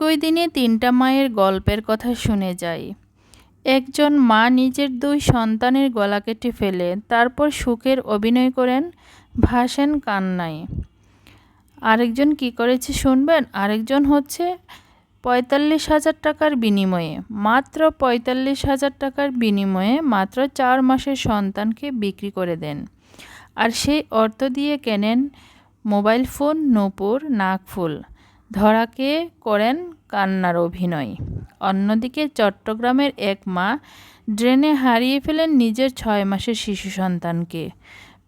একই দিনে তিনটা মায়ের গল্পের কথা শুনে যাই। একজন মা নিজের দুই সন্তানের গলা কেটে ফেলে, তারপর সুখের অভিনয় করেন, ভাসেন কান্নায়। আরেকজন কি করেছে শুনবেন? আরেকজন হচ্ছে পঁয়তাল্লিশ হাজার টাকার বিনিময়ে, মাত্র পঁয়তাল্লিশ হাজার টাকার বিনিময়ে মাত্র চার মাসের সন্তানকে বিক্রি করে দেন। আর সেই অর্থ দিয়ে কেনেন মোবাইল ফোন, নূপুর নাকফুল ধরাকে করেন কান্নার অভিনয়। অন্যদিকে চট্টগ্রামের এক মা ড্রেনে হারিয়ে ফেলেন নিজের ছয় মাসের শিশু সন্তানকে।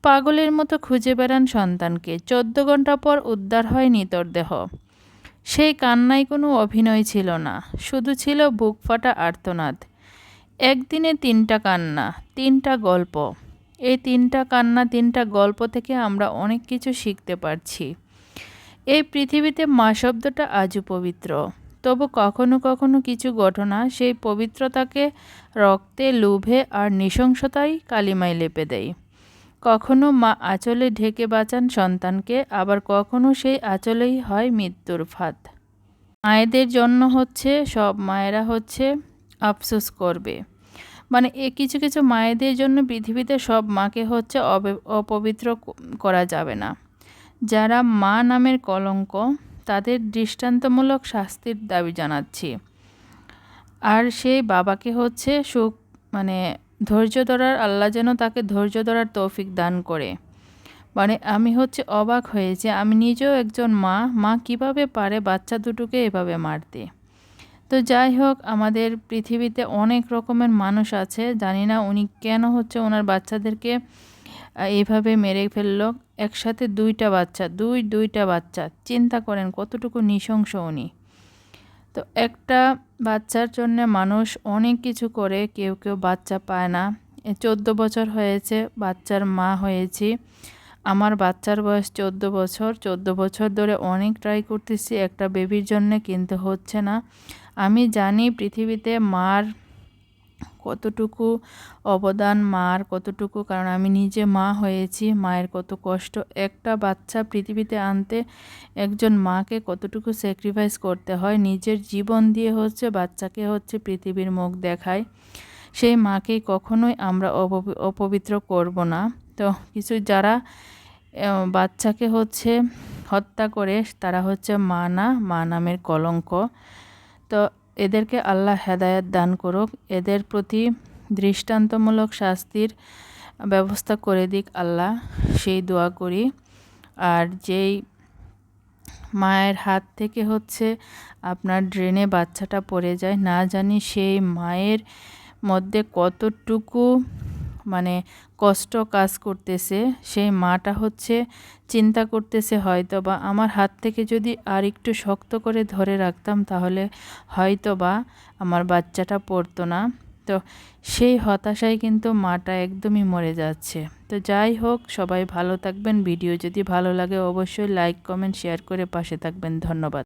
পাগলের মতো খুঁজে বেড়ান সন্তানকে। চোদ্দ ঘণ্টা পর উদ্ধার হয় নিতর দেহ। সেই কান্নায় কোনো অভিনয় ছিল না। শুধু ছিল বুক ফাটা আর্তনাদ। একদিনে তিনটা কান্না, তিনটা গল্প। এই তিনটা কান্না, তিনটা গল্প থেকে আমরা অনেক কিছু শিখতে পারছি। এই পৃথিবীতে মা শব্দটা আজও পবিত্র। তবু কখনো কখনো কিছু ঘটনা সেই পবিত্রতাকে রক্তে, লোভে আর নৃশংসতাই কালিমায় লেপে দেয়। কখনো মা আঁচলে ঢেকে বাঁচান সন্তানকে, আবার কখনো সেই আঁচলেই হয় মৃত্যুর ফাঁদ। মায়েদের জন্য হচ্ছে, সব মায়েরা হচ্ছে, আফসোস করবে। মানে এ কিছু কিছু মায়েদের জন্য পৃথিবীতে সব মাকে হচ্ছে অপবিত্র করা যাবে না। যারা মা নামের কলঙ্ক, তাদের দৃষ্টান্তমূলক শাস্তির দাবি জানাচ্ছি। আর সেই বাবাকে হচ্ছে সুখ মানে ধৈর্য ধরার, আল্লাহ যেন তাকে ধৈর্য ধরার তৌফিক দান করে। মানে আমি হচ্ছে অবাক হয়েছে আমি নিজেও একজন মা মা কীভাবে পারে বাচ্চা দুটোকে এভাবে মারতে? তো যাই হোক, আমাদের পৃথিবীতে অনেক রকমের মানুষ আছে, জানি না উনি কেন হচ্ছে ওনার বাচ্চাদেরকে এইভাবে মেরে ফেলল একসাথে দুইটা বাচ্চা, দুই, দুইটা বাচ্চা। চিন্তা করেন কতটুকু নৃশংস উনি। তো একটা বাচ্চার জন্য মানুষ অনেক কিছু করে, কেউ কেউ বাচ্চা পায় না। চোদ্দ বছর হয়েছে, বাচ্চার মা হয়েছি। আমার বাচ্চার বয়স চোদ্দ বছর। চোদ্দ বছর ধরে অনেক ট্রাই করতেছি, একটা বেবির জন্যে কিন্তু হচ্ছে না। আমি জানি পৃথিবীতে মার কতটুকু অবদান মার, কতটুকু, কারণ আমি নিজে মা হয়েছি, মায়ের কত কষ্ট। একটা বাচ্চা পৃথিবীতে আনতে একজন মাকে কতটুকু স্যাক্রিফাইস করতে হয়, নিজের জীবন দিয়ে হচ্ছে বাচ্চাকে হচ্ছে পৃথিবীর মুখ দেখায়। সেই মাকে কখনোই আমরা অপবিত্র করব না। তো কিছু যারা বাচ্চাকে হচ্ছে হত্যা করে, তারা হচ্ছে মা না, মা নামের কলঙ্ক। তো এদেরকে আল্লাহ হেদায়ত দান করুক। এদের প্রতি দৃষ্টান্তমূলক শাস্তির ব্যবস্থা করে দিক আল্লাহ, সেই দোয়া করি। আর যেই মায়ের হাত থেকে হচ্ছে আপনার ড্রেনে বাচ্চাটা পড়ে যায়, না জানি সেই মায়ের মধ্যে কতটুকু মানে কষ্ট কাজ করতেছে, সেই মাটা হচ্ছে চিন্তা করতেছে হয়তো বা আমার হাত থেকে যদি আর একটু শক্ত করে ধরে রাখতাম তাহলে হয়তো বা আমার বাচ্চাটা পড়তো না। তো সেই হতাশায় কিন্তু মাটা একদমই মরে যাচ্ছে। তো যাই হোক, সবাই ভালো থাকবেন। ভিডিও যদি ভালো লাগে অবশ্যই লাইক, কমেন্ট, শেয়ার করে পাশে থাকবেন। ধন্যবাদ।